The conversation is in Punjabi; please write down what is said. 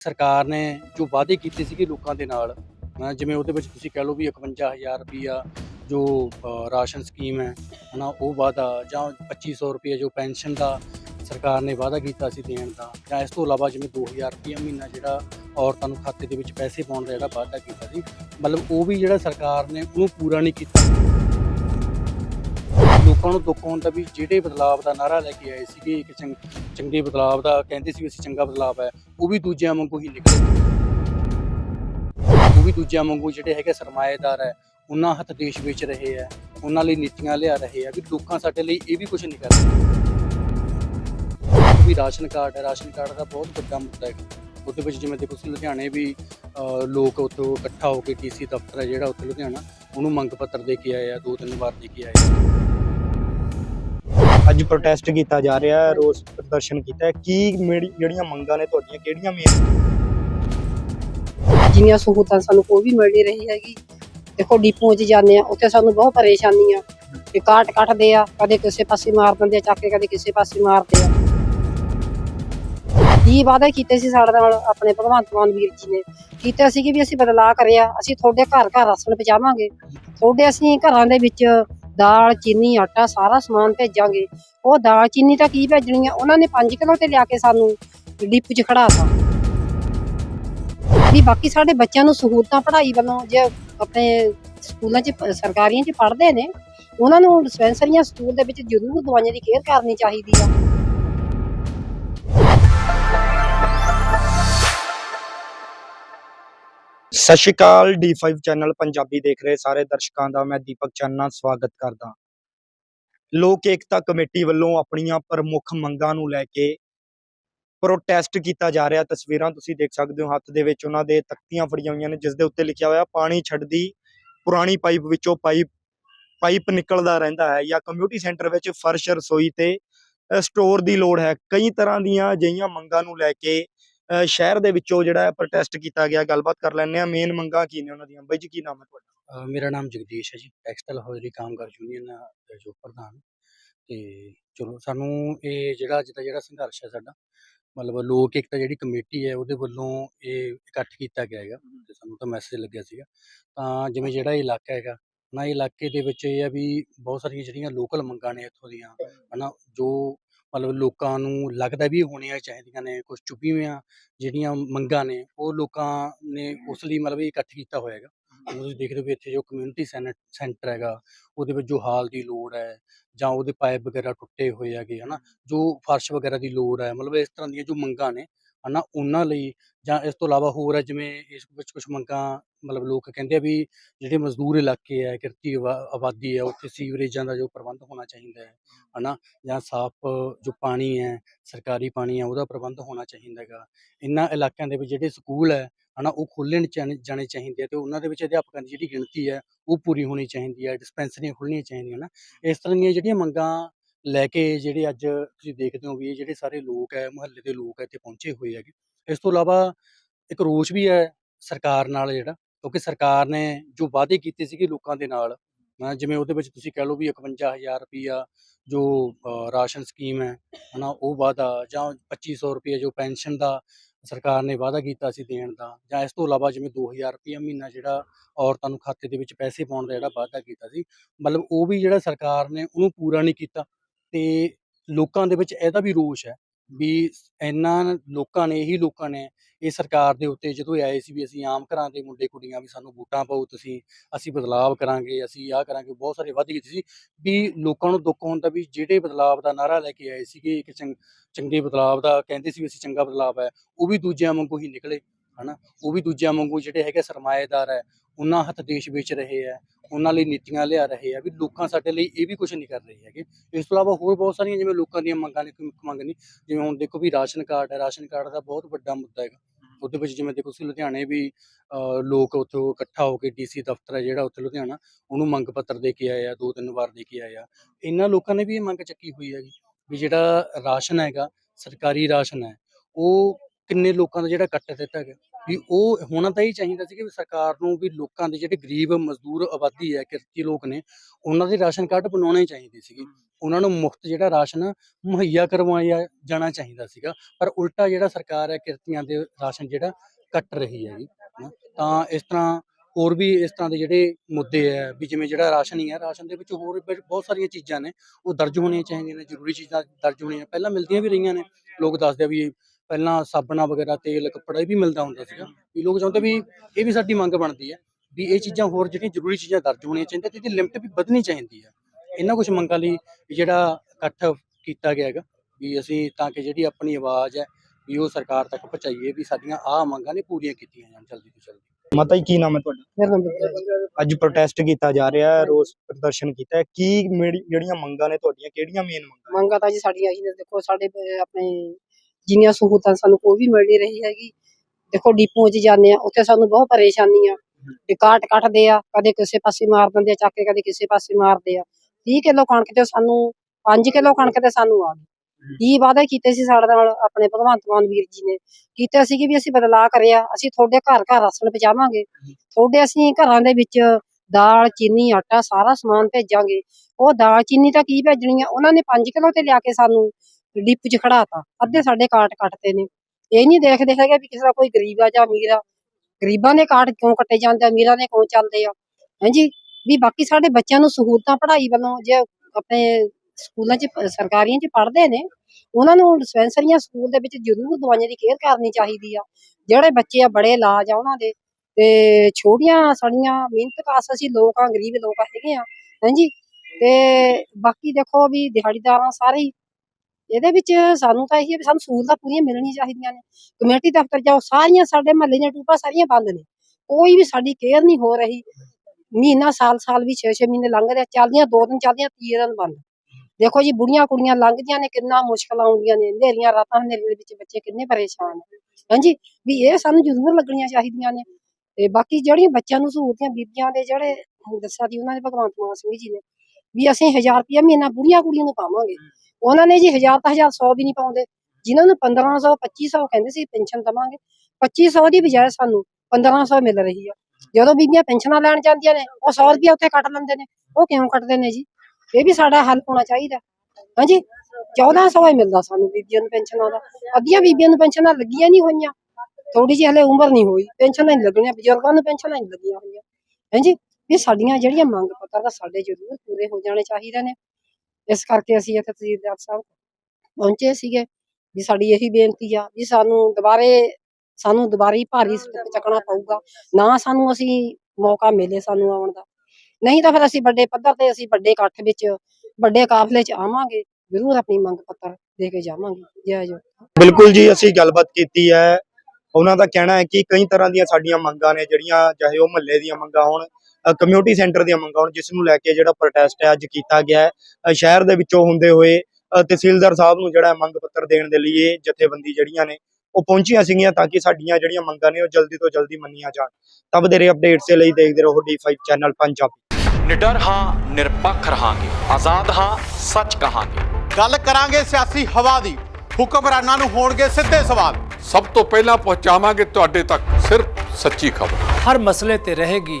ਸਰਕਾਰ ਨੇ ਜੋ ਵਾਅਦੇ ਕੀਤੇ ਸੀਗੇ ਲੋਕਾਂ ਦੇ ਨਾਲ ਅਹ ਜਿਵੇਂ ਉਹਦੇ ਵਿੱਚ ਤੁਸੀਂ ਕਹਿ ਲਓ ਵੀ 51000 ਰੁਪਿਆ ਜੋ ਰਾਸ਼ਨ ਸਕੀਮ ਹੈ, ਹਨਾ, ਉਹ ਵਾਅਦਾ ਜਾਂ 2500 ਰੁਪਏ ਜੋ ਪੈਨਸ਼ਨ ਦਾ ਸਰਕਾਰ ਨੇ ਵਾਅਦਾ ਕੀਤਾ ਸੀ ਦੇਣ ਦਾ, ਜਾਂ ਇਸ ਤੋਂ ਇਲਾਵਾ ਜਿਵੇਂ 2000 ਰੁਪਏ ਮਹੀਨਾ ਜਿਹੜਾ ਔਰਤਾਂ ਨੂੰ ਖਾਤੇ ਦੇ ਵਿੱਚ ਪੈਸੇ ਪਾਉਣ ਦਾ ਜਿਹੜਾ ਵਾਅਦਾ ਕੀਤਾ ਸੀ, ਮਤਲਬ ਉਹ ਵੀ ਜਿਹੜਾ ਸਰਕਾਰ ਨੇ ਉਹਨੂੰ ਪੂਰਾ ਨਹੀਂ ਕੀਤਾ। ਲੋਕਾਂ ਨੂੰ ਦੁੱਖ ਹੁੰਦਾ ਵੀ ਜਿਹੜੇ ਬਦਲਾਵ ਦਾ ਨਾਰਾ ਲੈ ਕੇ ਆਏ ਸੀਗੇ, ਇੱਕ ਚੰਗ, ਚੰਗੇ ਬਦਲਾਵ ਦਾ, ਕਹਿੰਦੇ ਸੀ ਵੀ ਅਸੀਂ ਚੰਗਾ ਬਦਲਾਵ ਹੈ ਉਹ ਵੀ ਦੂਜਿਆਂ ਵਾਂਗੂ ਹੀ ਨਿਕਲੇ। ਉਹ ਵੀ ਦੂਜਿਆਂ ਵਾਂਗੂ ਜਿਹੜੇ ਹੈਗੇ ਸਰਮਾਏਦਾਰ ਹੈ, ਉਹਨਾਂ ਹੱਥ ਦੇਸ਼ ਵੇਚ ਰਹੇ ਹੈ, ਉਹਨਾਂ ਲਈ ਨੀਤੀਆਂ ਲਿਆ ਰਹੇ ਆ ਵੀ ਲੋਕਾਂ ਸਾਡੇ ਲਈ ਇਹ ਵੀ ਕੁਝ ਨਹੀਂ ਕਰ ਵੀ ਰਾਸ਼ਨ ਕਾਰਡ ਹੈ, ਰਾਸ਼ਨ ਕਾਰਡ ਦਾ ਬਹੁਤ ਵੱਡਾ ਮੁੱਦਾ ਹੈ। ਉਹਦੇ ਵਿੱਚ ਜਿਵੇਂ ਦੇਖੋ ਤੁਸੀਂ ਲੁਧਿਆਣੇ ਵੀ ਲੋਕ ਉੱਥੋਂ ਇਕੱਠਾ ਹੋ ਕੇ ਡੀਸੀ ਦਫ਼ਤਰ ਹੈ ਜਿਹੜਾ ਉੱਥੇ ਲੁਧਿਆਣਾ, ਉਹਨੂੰ ਮੰਗ ਪੱਤਰ ਦੇ ਕੇ ਆਏ ਆ ਦੋ ਤਿੰਨ ਵਾਰ ਦੇ ਕੇ ਆਏ ਆ। ਅੱਜ ਪ੍ਰੋਟੈਸਟ ਕੀਤਾ ਜਾ ਰਿਹਾ ਹੈ, ਰੋਸ ਪ੍ਰਦਰਸ਼ਨ ਕੀਤਾ ਹੈ। ਕੀ ਮੇਰੀ- ਜਿਹੜੀਆਂ ਮੰਗਾਂ ਨੇ ਤੁਹਾਡੀਆਂ, ਕਿਹੜੀਆਂ ਮੇਨ? ਜਿੰਨੀਆਂ ਸਹੂਲਤਾਂ ਸਾਨੂੰ ਕੋਈ ਵੀ ਮਿਲ ਨਹੀਂ ਰਹੀ ਹੈਗੀ। ਦੇਖੋ ਡਿਪੂ 'ਚ ਜਾਂਦੇ ਆ ਉੱਥੇ ਸਾਨੂੰ ਬਹੁਤ ਪਰੇਸ਼ਾਨੀ ਆ ਕਿ ਕਾਟ ਕੱਟਦੇ ਆ, ਕਦੇ ਕਿਸੇ ਪਾਸੇ ਮਾਰ ਦਿੰਦੇ ਆ, ਚੱਕ ਕੇ ਕਦੇ ਕਿਸੇ ਪਾਸੇ ਮਾਰਦੇ ਆ। ਕੀ ਵਾਅਦੇ ਕੀਤੇ ਸੀ ਸਾਡੇ ਨਾਲ, ਆਪਣੇ ਭਗਵੰਤ ਮਾਨ ਵੀਰ ਜੀ ਨੇ? ਕੀਤਾ ਸੀ ਕਿ ਵੀ ਅਸੀਂ ਬਦਲਾਅ ਕਰਿਆ ਅਸੀਂ ਤੁਹਾਡੇ ਘਰ ਘਰ ਰਾਸ਼ਨ ਪਹੁੰਚਾਵਾਂਗੇ। ਤੁਹਾਡੇ ਅਸੀਂ ਘਰਾਂ ਦੇ ਵਿੱਚ ਦਾਲ, ਚੀਨੀ, ਆਟਾ ਸਾਰਾ ਸਮਾਨ ਭੇਜਾਂਗੇ। ਉਹ ਦਾਲ, ਚੀਨੀ ਤਾਂ ਕੀ ਭੇਜਣੀ ਆ? ਉਹਨਾਂ ਨੇ 5 ਕਿਲੋ ਤੇ ਲਿਆ ਕੇ ਸਾਨੂੰ ਡਿਪੂ 'ਚ ਖੜਾਤਾ। ਵੀ ਬਾਕੀ ਸਾਡੇ ਬੱਚਿਆਂ ਨੂੰ ਸਹੂਲਤਾਂ ਪੜ੍ਹਾਈ ਵੱਲੋਂ ਜੇ ਆਪਣੇ ਸਕੂਲਾਂ 'ਚ, ਸਰਕਾਰੀਆਂ 'ਚ ਪੜ੍ਹਦੇ ਨੇ, ਉਹਨਾਂ ਨੂੰ ਡਿਸਪੈਂਸਰੀਆਂ ਸਕੂਲ ਦੇ ਵਿੱਚ ਜ਼ਰੂਰ ਦਵਾਈਆਂ ਦੀ ਕੇਅਰ ਕਰਨੀ ਚਾਹੀਦੀ ਆ। ਸਤਿ ਸ਼੍ਰੀ ਅਕਾਲ D5 ਚੈਨਲ ਪੰਜਾਬੀ ਦੇਖ ਰਹੇ ਸਾਰੇ ਦਰਸ਼ਕਾਂ ਦਾ, ਮੈਂ ਦੀਪਕ ਚੰਨਾ ਸਵਾਗਤ ਕਰਦਾ ਲੋਕ ਏਕਤਾ ਕਮੇਟੀ ਵੱਲੋਂ ਆਪਣੀਆਂ ਪ੍ਰਮੁੱਖ ਮੰਗਾਂ ਨੂੰ ਲੈ ਕੇ ਪ੍ਰੋਟੈਸਟ ਕੀਤਾ ਜਾ ਰਿਹਾ। ਤਸਵੀਰਾਂ ਤੁਸੀਂ ਦੇਖ ਸਕਦੇ ਹੋ, ਹੱਥ ਦੇ ਵਿੱਚ ਉਹਨਾਂ ਦੇ ਤਖਤੀਆਂ ਫੜੀਆਂ ਹੋਈਆਂ ਨੇ, ਜਿਸ ਦੇ ਉੱਤੇ ਲਿਖਿਆ ਹੋਇਆ, ਪਾਣੀ ਛੱਡਦੀ ਪੁਰਾਣੀ ਪਾਈਪ ਵਿੱਚੋਂ ਪਾਈਪ ਪਾਈਪ ਨਿਕਲਦਾ ਰਹਿੰਦਾ ਹੈ ਜਾਂ ਕਮਿਊਨਿਟੀ ਸੈਂਟਰ ਵਿੱਚ ਫਰਸ਼ ਰਸੋਈ ਤੇ ਸਟੋਰ ਦੀ ਲੋੜ ਹੈ। ਕਈ ਤਰ੍ਹਾਂ ਦੀਆਂ ਅਜਿਹੀਆਂ ਮੰਗਾਂ ਨੂੰ ਲੈ ਕੇ ਸ਼ਹਿਰ ਦੇ ਵਿੱਚੋਂ ਜਿਹੜਾ ਪ੍ਰੋਟੈਸਟ ਕੀਤਾ ਗਿਆ ਗੱਲਬਾਤ ਕਰ ਲੈਂਦੇ ਆ ਮੇਨ ਮੰਗਾਂ ਕੀ ਨੇ ਉਹਨਾਂ ਦੀਆਂ? ਬਾਈ ਜੀ ਕੀ ਨਾਮ ਹੈ ਤੁਹਾਡਾ? ਮੇਰਾ ਨਾਮ ਜਗਦੀਸ਼ ਹੈ ਜੀ। ਟੈਕਸਟਾਈਲ ਹੌਜ਼ਰੀ ਕਾਮਗਾਰ ਯੂਨੀਅਨ ਦਾ ਜੋ ਪ੍ਰਧਾਨ। ਤੇ ਚਲੋ ਸਾਨੂੰ ਇਹ ਜਿਹੜਾ ਅੱਜ ਦਾ ਜਿਹੜਾ ਸੰਘਰਸ਼ ਹੈ ਸਾਡਾ ਮਤਲਬ ਲੋਕ ਏਕਤਾ ਜਿਹੜੀ ਕਮੇਟੀ ਹੈ ਉਹਦੇ ਵੱਲੋਂ ਇਹ ਇਕੱਠ ਕੀਤਾ ਗਿਆ ਹੈਗਾ ਤੇ ਸਾਨੂੰ ਤਾਂ ਮੈਸੇਜ ਲੱਗਿਆ ਸੀਗਾ। ਤਾਂ ਜਿਵੇਂ ਜਿਹੜਾ ਇਲਾਕਾ ਹੈਗਾ ਨਾ ਇਲਾਕੇ ਦੇ ਵਿੱਚ ਇਹ ਆ ਵੀ ਬਹੁਤ ਸਾਰੀਆਂ ਜਿਹੜੀਆਂ ਲੋਕਲ ਮੰਗਾਂ ਨੇ ਇੱਥੋਂ ਦੀਆਂ ਹਨਾ ਜੋ ਮਤਲਬ ਲੋਕਾਂ ਨੂੰ ਲੱਗਦਾ ਵੀ ਹੋਣੀਆਂ ਚਾਹੀਦੀਆਂ ਨੇ ਕੁਝ ਚੁੱਭੀਆਂ ਜਿਹੜੀਆਂ ਮੰਗਾਂ ਨੇ, ਉਹ ਲੋਕਾਂ ਨੇ ਉਸ ਲਈ ਮਤਲਬ ਇਕੱਠ ਕੀਤਾ ਹੋਇਆ ਹੈਗਾ। ਤੁਸੀਂ ਦੇਖਦੇ ਹੋ ਵੀ ਇੱਥੇ ਜੋ ਕਮਿਊਨਿਟੀ ਸੈਂਟਰ ਹੈਗਾ ਉਹਦੇ ਵਿੱਚ ਜੋ ਹਾਲ ਦੀ ਲੋੜ ਹੈ ਜਾਂ ਉਹਦੇ ਪਾਈਪ ਵਗੈਰਾ ਟੁੱਟੇ ਹੋਏ ਹੈਗੇ ਹਨਾ ਜੋ ਫਰਸ਼ ਵਗੈਰਾ ਦੀ ਲੋੜ ਹੈ ਮਤਲਬ ਇਸ ਤਰ੍ਹਾਂ ਦੀਆਂ ਜੋ ਮੰਗਾਂ ਨੇ ਹਨਾ ਉਹਨਾਂ ਲਈ ਜਾਂ ਇਸ ਤੋਂ ਇਲਾਵਾ ਹੋਰ ਹੈ ਜਿਵੇਂ ਇਸ ਵਿੱਚ ਕੁਝ ਮੰਗਾਂ ਮਤਲਬ ਲੋਕ ਕਹਿੰਦੇ ਆ ਵੀ ਜਿਹੜੇ ਮਜ਼ਦੂਰ ਇਲਾਕੇ ਹੈ ਕਿਰਤੀ ਆਬਾ- ਆਬਾਦੀ ਹੈ ਉੱਥੇ ਸੀਵਰੇਜਾਂ ਦਾ ਜੋ ਪ੍ਰਬੰਧ ਹੋਣਾ ਚਾਹੀਦਾ ਹੈ ਹਨਾ ਜਾਂ ਸਾਫ਼ ਜੋ ਪਾਣੀ ਹੈ ਸਰਕਾਰੀ ਪਾਣੀ ਹੈ ਉਹਦਾ ਪ੍ਰਬੰਧ ਹੋਣਾ ਚਾਹੀਦਾ ਹੈਗਾ। ਇਹਨਾਂ ਇਲਾਕਿਆਂ ਦੇ ਵਿੱਚ ਜਿਹੜੇ ਸਕੂਲ ਹੈ ਹਨਾ, ਉਹ ਖੋਲ੍ਹਣੇ ਜਾਣੇ ਚਾਹੀਦੇ ਆ ਤੇ ਉਹਨਾਂ ਦੇ ਵਿੱਚ ਅਧਿਆਪਕਾਂ ਦੀ ਜਿਹੜੀ ਗਿਣਤੀ ਹੈ, ਉਹ ਪੂਰੀ ਹੋਣੀ ਚਾਹੀਦੀ ਹੈ, ਡਿਸਪੈਂਸਰੀਆਂ ਖੁੱਲ੍ਹਣੀਆਂ ਚਾਹੀਦੀਆਂ ਨਾ ਇਸ ਤਰ੍ਹਾਂ ਦੀਆਂ ਜਿਹੜੀਆਂ ਮੰਗਾਂ ਲੈ ਕੇ ਜਿਹੜੇ ਅੱਜ ਤੁਸੀਂ ਦੇਖਦੇ ਹੋ ਵੀ ਜਿਹੜੇ ਸਾਰੇ ਲੋਕ ਹੈ, ਮੁਹੱਲੇ ਦੇ ਲੋਕ ਹੈ, ਇੱਥੇ ਪਹੁੰਚੇ ਹੋਏ ਹੈਗੇ। ਇਸ ਤੋਂ ਇਲਾਵਾ ਇੱਕ ਰੋਸ਼ ਵੀ ਹੈ ਸਰਕਾਰ ਨਾਲ ਜਿਹੜਾ, ਕਿਉਂਕਿ ਸਰਕਾਰ ਨੇ ਜੋ ਵਾਅਦੇ ਕੀਤੇ ਸੀਗੇ ਲੋਕਾਂ ਦੇ ਨਾਲ ਅਹ ਜਿਵੇਂ ਉਹਦੇ ਵਿੱਚ ਤੁਸੀਂ ਕਹਿ ਲਓ ਵੀ 51000 ਰੁਪਿਆ ਜੋ ਰਾਸ਼ਨ ਸਕੀਮ ਹੈ, ਹਨਾ, ਉਹ ਵਾਅਦਾ ਜਾਂ 2500 ਰੁਪਇਆ ਜੋ ਪੈਨਸ਼ਨ ਦਾ ਸਰਕਾਰ ਨੇ ਵਾਅਦਾ ਕੀਤਾ ਸੀ ਦੇਣ ਦਾ ਜਾਂ ਇਸ ਤੋਂ ਇਲਾਵਾ ਜਿਵੇਂ 2000 ਰੁਪਏ ਮਹੀਨਾ ਜਿਹੜਾ ਔਰਤਾਂ ਨੂੰ ਖਾਤੇ ਦੇ ਵਿੱਚ ਪੈਸੇ ਪਾਉਣ ਦਾ ਜਿਹੜਾ ਵਾਅਦਾ ਕੀਤਾ ਸੀ, ਮਤਲਬ ਉਹ ਵੀ ਜਿਹੜਾ ਸਰਕਾਰ ਨੇ ਉਹਨੂੰ ਪੂਰਾ ਨਹੀਂ ਕੀਤਾ ਤੇ ਲੋਕਾਂ ਦੇ ਵਿੱਚ ਇਹਦਾ ਵੀ ਰੋਸ਼ ਹੈ। ਵੀ ਇਹਨਾਂ ਲੋਕਾਂ ਨੇ, ਇਹੀ ਲੋਕਾਂ ਨੇ ਇਹ ਸਰਕਾਰ ਦੇ ਉੱਤੇ ਜਦੋਂ ਇਹ ਆਏ ਸੀ ਵੀ ਅਸੀਂ ਆਮ ਘਰਾਂ ਦੇ ਮੁੰਡੇ ਕੁੜੀਆਂ ਵੀ ਸਾਨੂੰ ਵੋਟਾਂ ਪਾਓ ਤੁਸੀਂ, ਅਸੀਂ ਬਦਲਾਵ ਕਰਾਂਗੇ, ਅਸੀਂ ਆਹ ਕਰਾਂਗੇ, ਬਹੁਤ ਸਾਰੇ ਵਾਅਦੇ ਕੀਤੇ ਸੀ ਵੀ ਲੋਕਾਂ ਨੂੰ ਦੁੱਖ ਹੁੰਦਾ ਵੀ ਜਿਹੜੇ ਬਦਲਾਵ ਦਾ ਨਾਰਾ ਲੈ ਕੇ ਆਏ ਸੀਗੇ, ਇੱਕ ਚੰਗ, ਚੰਗੇ ਬਦਲਾਵ ਦਾ, ਕਹਿੰਦੇ ਸੀ ਵੀ ਅਸੀਂ ਚੰਗਾ ਬਦਲਾਵ ਹੈ, ਉਹ ਵੀ ਦੂਜਿਆਂ ਵਾਂਗੂ ਹੀ ਨਿਕਲੇ। ਹਨਾ ਉਹ ਵੀ ਦੂਜਿਆਂ ਵਾਂਗੂ ਜਿਹੜੇ ਹੈਗੇ ਸਰਮਾਏਦਾਰ ਹੈ ਉਹਨਾਂ ਹੱਥ ਦੇਸ਼ ਵੇਚ ਰਹੇ ਹੈ ਉਹਨਾਂ ਲਈ ਨੀਤੀਆਂ ਲਿਆ ਰਹੇ ਆ ਵੀ ਲੋਕਾਂ ਸਾਡੇ ਲਈ ਇਹ ਵੀ ਕੁਝ ਨਹੀਂ ਕਰ ਰਹੇ ਹੈਗੇ। ਇਸ ਤੋਂ ਇਲਾਵਾ ਹੋਰ ਬਹੁਤ ਸਾਰੀਆਂ ਜਿਵੇਂ ਲੋਕਾਂ ਦੀਆਂ ਮੰਗਾਂ ਨੇ ਕੋਈ ਮੁੱਖ ਮੰਗ ਨਹੀਂ ਜਿਵੇਂ ਹੁਣ ਦੇਖੋ ਵੀ ਰਾਸ਼ਨ ਕਾਰਡ ਹੈ ਰਾਸ਼ਨ ਕਾਰਡ ਦਾ ਬਹੁਤ ਵੱਡਾ ਮੁੱਦਾ ਹੈਗਾ। ਉਹਦੇ ਵਿੱਚ ਜਿਵੇਂ ਦੇਖੋ ਤੁਸੀਂ ਲੁਧਿਆਣੇ ਵੀ ਅਹ, ਲੋਕ ਉੱਥੋਂ ਇਕੱਠਾ ਹੋ ਕੇ ਡੀਸੀ ਦਫ਼ਤਰ ਹੈ ਜਿਹੜਾ ਉੱਥੇ ਲੁਧਿਆਣਾ ਉਹਨੂੰ ਮੰਗ ਪੱਤਰ ਦੇ ਕੇ ਆਏ ਆ ਦੋ ਤਿੰਨ ਵਾਰ ਦੇ ਕੇ ਆਏ ਆ। ਇਹਨਾਂ ਲੋਕਾਂ ਨੇ ਵੀ ਇਹ ਮੰਗ ਚੱਕੀ ਹੋਈ ਹੈਗੀ ਵੀ ਜਿਹੜਾ ਰਾਸ਼ਨ ਹੈਗਾ ਸਰਕਾਰੀ ਰਾਸ਼ਨ ਹੈ ਉਹ ਕਿੰਨੇ ਲੋਕਾਂ ਦਾ ਜਿਹੜਾ ਕੱਟ ਦਿੱਤਾ ਗਿਆ। ਵੀ ਉਹ ਹੋਣਾ ਤਾਂ ਹੀ ਚਾਹੀਦਾ ਸੀ ਕਿ ਸਰਕਾਰ ਨੂੰ ਵੀ ਲੋਕਾਂ ਦੇ ਜਿਹੜੇ ਗਰੀਬ ਮਜ਼ਦੂਰ ਆਬਾਦੀ ਹੈ ਕਿਰਤੀ ਲੋਕ ਨੇ ਉਹਨਾਂ ਦੇ ਰਾਸ਼ਨ ਕਾਰਡ ਬਣਾਉਣੇ ਚਾਹੀਦੇ ਸੀਗੇ। ਉਹਨਾਂ ਨੂੰ ਮੁਫਤ ਜਿਹੜਾ ਰਾਸ਼ਨ ਮੁਹੱਈਆ ਕਰਵਾਇਆ ਜਾਣਾ ਚਾਹੀਦਾ ਸੀਗਾ। ਪਰ ਉਲਟਾ ਜਿਹੜਾ ਸਰਕਾਰ ਹੈ ਕਿਰਤੀਆਂ ਦੇ ਰਾਸ਼ਨ ਜਿਹੜਾ ਕੱਟ ਰਹੀ ਹੈਗੀ ਹਨਾ। ਤਾਂ ਇਸ ਤਰ੍ਹਾਂ ਹੋਰ ਵੀ ਇਸ ਤਰ੍ਹਾਂ ਦੇ ਜਿਹੜੇ ਮੁੱਦੇ ਹੈ ਵੀ ਜਿਵੇਂ ਜਿਹੜਾ ਰਾਸ਼ਨ ਹੀ ਹੈ ਰਾਸ਼ਨ ਦੇ ਵਿੱਚ ਹੋਰ ਬਹੁਤ ਸਾਰੀਆਂ ਚੀਜ਼ਾਂ ਨੇ ਉਹ ਦਰਜ ਹੋਣੀਆਂ ਚਾਹੀਦੀਆਂ ਨੇ ਜ਼ਰੂਰੀ ਚੀਜ਼ਾਂ ਦਰਜ ਹੋਣੀਆਂ ਪਹਿਲਾਂ ਮਿਲਦੀਆਂ ਵੀ ਰਹੀਆਂ ਨੇ। ਲੋਕ ਦੱਸਦੇ ਆ ਵੀ ਪਹਿਲਾਂ ਸਾਬਣਾ ਵਗੈਰਾ ਤੇਲ ਕੱਪੜਾ ਇਹ ਵੀ ਮਿਲਦਾ ਹੁੰਦਾ ਸੀਗਾ। ਵੀ ਲੋਕ ਚਾਹੁੰਦੇ ਵੀ ਇਹ ਵੀ ਸਾਡੀ ਮੰਗ ਬਣਦੀ ਹੈ ਵੀ ਇਹ ਚੀਜ਼ਾਂ ਹੋਰ ਜਿਹੜੀਆਂ ਜ਼ਰੂਰੀ ਚੀਜ਼ਾਂ ਦਰਜ ਹੋਣੀਆਂ ਚਾਹੀਦੀਆਂ ਤੇ ਇਹਦੀ ਲਿਮਟ ਵੀ ਵਧਣੀ ਚਾਹੀਦੀ ਹੈ। ਇਹਨਾਂ ਕੁਝ ਮੰਗਾਂ ਲਈ ਜਿਹੜਾ ਇਕੱਠ ਕੀਤਾ ਗਿਆ ਹੈਗਾ ਵੀ ਅਸੀਂ ਤਾਂ ਕਿ ਜਿਹੜੀ ਆਪਣੀ ਆਵਾਜ਼ ਹੈ ਵੀ ਉਹ ਸਰਕਾਰ ਤੱਕ ਪਹੁੰਚਾਈਏ ਵੀ ਸਾਡੀਆਂ ਆਹ ਮੰਗਾਂ ਨੇ ਪੂਰੀਆਂ ਕੀਤੀਆਂ ਜਾਣ ਜਲਦੀ ਤੋਂ ਜਲਦੀ। ਮਾਤਾ ਜੀ ਕੀ ਨਾਮ ਹੈ ਤੁਹਾਡਾ। ਅੱਜ ਪ੍ਰੋਟੈਸਟ ਕੀਤਾ ਜਾ ਰਿਹਾ ਹੈ ਰੋਸ ਪ੍ਰਦਰਸ਼ਨ ਕੀਤਾ ਹੈ। ਕੀ ਜਿਹੜੀਆਂ ਮੰਗਾਂ ਨੇ ਤੁਹਾਡੀਆਂ ਕਿਹੜੀਆਂ ਮੇਨ ਮੰਗਾਂ ਮੰਗਾਂ ਤਾਂ ਜੀ ਸਾਡੀਆਂ ਇਹੀ ਨੇ। ਦੇਖੋ ਸਾਡੇ ਆਪਣੇ ਜਿੰਨੀਆਂ ਸਹੂਲਤਾਂ ਸਾਨੂੰ ਕੋਈ ਵੀ ਮਿਲ ਨਹੀਂ ਰਹੀ ਹੈਗੀ। ਦੇਖੋ ਡਿਪੂ 'ਚ ਜਾਂਦੇ ਆ ਉੱਥੇ ਸਾਨੂੰ ਬਹੁਤ ਪਰੇਸ਼ਾਨੀ ਆ। ਤੇ ਕਾਟ ਕੱਟਦੇ ਆ ਕਦੇ ਕਿਸੇ ਪਾਸੇ ਮਾਰ ਦਿੰਦੇ ਆ ਚੱਕ ਕੇ ਕਦੇ ਕਿਸੇ ਪਾਸੇ ਮਾਰਦੇ ਆ। 30 ਕਿਲੋ ਕਣਕ ਤੇ ਸਾਨੂੰ 5 ਕਿਲੋ ਕਣਕ ਤੇ ਸਾਨੂੰ ਆ ਗਈ। ਕੀ ਵਾਅਦੇ ਕੀਤੇ ਸੀ ਸਾਡੇ ਨਾਲ ਆਪਣੇ ਭਗਵੰਤ ਮਾਨ ਵੀਰ ਜੀ ਨੇ? ਕੀਤੇ ਸੀ ਕਿ ਵੀ ਅਸੀਂ ਬਦਲਾਅ ਕਰਿਆ ਅਸੀਂ ਤੁਹਾਡੇ ਘਰ ਘਰ ਰਾਸ਼ਨ ਪਹੁੰਚਾਵਾਂਗੇ? ਤੁਹਾਡੇ ਅਸੀਂ ਘਰਾਂ ਦੇ ਵਿੱਚ ਦਾਲ ਚੀਨੀ ਆਟਾ ਸਾਰਾ ਸਮਾਨ ਭੇਜਾਂਗੇ। ਉਹ ਦਾਲ ਚੀਨੀ ਤਾਂ ਕੀ ਭੇਜਣੀ ਆ? ਉਹਨਾਂ ਨੇ 5 ਕਿਲੋ ਤੇ ਲਿਆ ਕੇ ਸਾਨੂੰ। ਡਿਪ 'ਚ ਖੜਾਤਾ। ਅੱਧੇ ਸਾਡੇ ਕਾਟ ਕੱਟਦੇ ਨੇ। ਇਹ ਨਹੀਂ ਦੇਖਦੇ ਹੈਗੇ ਵੀ ਕਿਸੇ ਦਾ ਕੋਈ ਗਰੀਬ ਆ ਜਾਂ ਅਮੀਰ। ਆ ਗਰੀਬਾਂ ਦੇ ਕਾਟ ਕਿਉਂ ਕੱਟੇ ਜਾਂਦੇ ਆ? ਅਮੀਰਾਂ ਦੇ ਕਿਉਂ ਚੱਲਦੇ ਆ? ਹਾਂਜੀ ਵੀ ਬਾਕੀ ਸਾਡੇ ਬੱਚਿਆਂ ਨੂੰ ਸਹੂਲਤਾਂ ਪੜ੍ਹਾਈ ਵੱਲੋਂ ਜੇ ਆਪਣੇ ਸਕੂਲਾਂ 'ਚ, ਸਰਕਾਰੀਆਂ 'ਚ ਪੜ੍ਹਦੇ ਨੇ, ਉਹਨਾਂ ਨੂੰ ਡਿਸਪੈਂਸਰੀਆਂ ਸਕੂਲ ਦੇ ਵਿੱਚ ਜ਼ਰੂਰ ਦਵਾਈਆਂ ਦੀ ਕੇਅਰ ਕਰਨੀ ਚਾਹੀਦੀ ਆ। ਜਿਹੜੇ ਬੱਚੇ ਆ ਬੜੇ ਇਲਾਜ ਆ ਉਹਨਾਂ ਦੇ। ਤੇ ਛੋਟੀਆਂ ਸਾਡੀਆਂ ਮਿਹਨਤ ਕਾਸ ਅਸੀਂ ਲੋਕ ਆ ਗਰੀਬ ਲੋਕ ਹੈਗੇ ਆ। ਹਾਂਜੀ ਤੇ ਬਾਕੀ ਦੇਖੋ ਵੀ ਦਿਹਾੜੀਦਾਰਾਂ ਸਾਰੇ ਇਹਦੇ ਵਿੱਚ ਸਾਨੂੰ ਤਾਂ ਇਹੀ ਹੈ ਵੀ ਸਾਨੂੰ ਸਹੂਲਤਾਂ ਪੂਰੀਆਂ ਮਿਲਣੀਆਂ ਚਾਹੀਦੀਆਂ ਨੇ। ਕਮੇਟੀ ਦਫ਼ਤਰ ਜਾਓ, ਸਾਰੀਆਂ ਸਾਡੇ ਮਹੱਲੇ ਦੀਆਂ ਟੂਪਾਂ ਸਾਰੀਆਂ ਬੰਦ ਨੇ। ਕੋਈ ਵੀ ਸਾਡੀ ਕੇਅਰ ਨਹੀਂ ਹੋ ਰਹੀ। ਮਹੀਨਾ, ਸਾਲ ਸਾਲ ਵੀ 6-6 ਮਹੀਨੇ ਲੰਘ ਰਿਹਾ ਚੱਲਦੀਆਂ, ਦੋ ਦਿਨ ਚੱਲਦੀਆਂ ਤੀਏ ਦਿਨ ਬੰਦ। ਦੇਖੋ ਜੀ, ਬੁੜੀਆਂ ਕੁੜੀਆਂ ਲੰਘਦੀਆਂ ਨੇ, ਕਿੰਨਾ ਮੁਸ਼ਕਲਾਂ ਆਉਂਦੀਆਂ ਨੇ, ਹਨੇਰੀਆਂ, ਰਾਤਾਂ ਹਨੇਰੀ ਦੇ ਵਿੱਚ ਬੱਚੇ ਕਿੰਨੇ ਪਰੇਸ਼ਾਨ ਨੇ। ਹਾਂਜੀ, ਵੀ ਇਹ ਸਾਨੂੰ ਜ਼ਰੂਰ ਲੱਗਣੀਆਂ ਚਾਹੀਦੀਆਂ ਨੇ। ਤੇ ਬਾਕੀ ਜਿਹੜੀਆਂ ਬੱਚਿਆਂ ਨੂੰ ਸਹੂਲਤਾਂ, ਬੀਬੀਆਂ ਦੇ ਜਿਹੜੇ ਦੱਸਿਆ ਦੀ ਉਹਨਾਂ ਨੇ ਭਗਵੰਤ ਮਾਨ ਸਿੰਘ ਜੀ ਨੇ ਵੀ ਅਸੀਂ 1000 ਰੁਪਇਆ ਮਹੀਨਾ ਬੁੜੀਆਂ ਕੁੜੀਆਂ ਨੂੰ ਪਾਵਾਂਗੇ। ਉਹਨਾਂ ਨੇ ਜੀ 1000 ਤਾਂ 1100 ਵੀ ਨਹੀਂ ਪਾਉਂਦੇ। ਜਿਨ੍ਹਾਂ ਨੂੰ 1500 2500 ਕਹਿੰਦੇ ਸੀ ਪੈਨਸ਼ਨ ਦਵਾਂਗੇ। 2500 ਦੀ ਬਜਾਏ ਸਾਨੂੰ 1500 ਮਿਲ ਰਹੀ ਆ। ਜਦੋਂ ਬੀਬੀਆਂ ਪੈਨਸ਼ਨਾਂ ਲੈਣ ਜਾਂਦੀਆਂ ਨੇ ਉਹ 100 ਰੁਪਇਆ ਉੱਥੇ ਕੱਟ ਲੈਂਦੇ ਨੇ। ਉਹ ਕਿਉਂ ਕੱਟਦੇ ਨੇ ਜੀ? ਇਹ ਵੀ ਸਾਡਾ ਹੱਲ ਹੋਣਾ ਚਾਹੀਦਾ। ਹਾਂਜੀ? 1400 ਹੀ ਮਿਲਦਾ ਸਾਨੂੰ ਬੀਬੀਆਂ ਨੂੰ ਪੈਨਸ਼ਨਾਂ ਦਾ। ਅੱਧੀਆਂ ਬੀਬੀਆਂ ਨੂੰ ਪੈਨਸ਼ਨਾਂ ਲੱਗੀਆਂ ਨਹੀਂ ਹੋਈਆਂ। ਥੋੜੀ ਜਿਹੀ ਹਲੇ ਉਮਰ ਨਹੀਂ ਹੋਈ। ਪੈਨਸ਼ਨਾਂ ਨਹੀਂ ਲੱਗਣੀਆਂ। ਬਜ਼ੁਰਗਾਂ ਨੂੰ ਪੈਨਸ਼ਨਾਂ ਨਹੀਂ ਲੱਗੀਆਂ ਹੋਈਆਂ। ਹਾਂਜੀ? ਇਹ ਸਾਡੀਆਂ ਜਿਹੜੀਆਂ ਮੰਗ ਪੱਤਰ ਦਾ ਸਾਡੇ ਜ਼ਰੂਰ ਪੂਰੇ ਹੋ ਜਾਣੇ ਚਾਹੀਦੇ ਨੇ। ਇਸ ਕਰਕੇ ਅਸੀਂ ਇੱਥੇ ਤਹਿਸੀਲਦਾਰ ਸਾਹਿਬ ਪਹੁੰਚੇ ਸੀਗੇ ਵੀ ਸਾਡੀ ਇਹੀ ਬੇਨਤੀ ਆ ਵੀ ਸਾਨੂੰ ਦੁਬਾਰੇ ਸਾਨੂੰ ਦੁਬਾਰੇ ਭਾਰੀ ਸਟੈਪ ਚੱਕਣਾ ਪਊਗਾ ਨਾ ਸਾਨੂੰ ਅਸੀਂ ਮੌਕਾ ਮਿਲੇ ਸਾਨੂੰ ਆਉਣ ਦਾ। ਨਹੀਂ ਤਾਂ ਫਿਰ ਅਸੀਂ ਵੱਡੇ ਪੱਧਰ ਤੇ ਅਸੀਂ ਵੱਡੇ ਇਕੱਠ ਵਿੱਚ ਵੱਡੇ ਕਾਫਲੇ 'ਚ ਆਵਾਂਗੇ ਜ਼ਰੂਰ ਆਪਣੀ ਮੰਗ ਪੱਤਰ ਦੇ ਕੇ ਜਾਵਾਂਗੇ। ਜੈ ਜੋ ਬਿਲਕੁਲ ਜੀ ਅਸੀਂ ਗੱਲਬਾਤ ਕੀਤੀ ਹੈ। ਉਹਨਾਂ ਦਾ ਕਹਿਣਾ ਹੈ ਕਿ ਕਈ ਤਰ੍ਹਾਂ ਦੀਆਂ ਸਾਡੀਆਂ ਮੰਗਾਂ ਨੇ ਜਿਹੜੀਆਂ ਚਾਹੇ ਉਹ ਮਹੱਲੇ ਦੀਆਂ ਮੰਗਾਂ ਹੋਣ ਕਮਿਊਨਿਟੀ ਸੈਂਟਰ ਦੀਆਂ ਮੰਗਾਂ ਹੋਣ ਜਿਸ ਨੂੰ ਲੈ ਕੇ ਜਿਹੜਾ ਪ੍ਰੋਟੈਸਟ ਹੈ ਅੱਜ ਕੀਤਾ ਗਿਆ ਹੈ। ਸ਼ਹਿਰ ਦੇ ਵਿੱਚੋਂ ਹੁੰਦੇ ਹੋਏ ਤਹਿਸੀਲਦਾਰ ਸਾਹਿਬ ਨੂੰ ਜਿਹੜਾ ਮੰਗ ਪੱਤਰ ਦੇਣ ਦੇ ਲਈ ਇਹ ਜਥੇਬੰਦੀ ਜਿਹੜੀਆਂ ਨੇ ਉਹ ਪਹੁੰਚੀਆਂ ਸੀਗੀਆਂ ਤਾਂ ਕਿ ਸਾਡੀਆਂ ਜਿਹੜੀਆਂ ਮੰਗਾਂ ਨੇ ਉਹ ਜਲਦੀ ਤੋਂ ਜਲਦੀ ਮੰਨੀਆਂ ਜਾਣ। ਤਾਂ ਵਧੇਰੇ ਅਪਡੇਟਸ ਲਈ ਦੇਖਦੇ ਰਹੋ D5 ਚੈਨਲ ਪੰਜਾਬੀ। ਨਿਡਰ ਹਾਂ ਨਿਰਪੱਖ ਰਹਾਂਗੇ। ਆਜ਼ਾਦ ਹਾਂ ਸੱਚ ਕਹਾਂਗੇ। ਗੱਲ ਕਰਾਂਗੇ ਸਿਆਸੀ ਹਵਾ ਦੀ। ਹੁਕਮਰਾਨਾਂ ਨੂੰ ਹੋਣਗੇ ਸਿੱਧੇ ਸਵਾਲ। ਸਭ ਤੋਂ ਪਹਿਲਾਂ ਪਹੁੰਚਾਵਾਂਗੇ ਤੁਹਾਡੇ ਤੱਕ ਸਿਰਫ ਸੱਚੀ ਖਬਰ। ਹਰ ਮਸਲੇ ਤੇ ਰਹੇਗੀ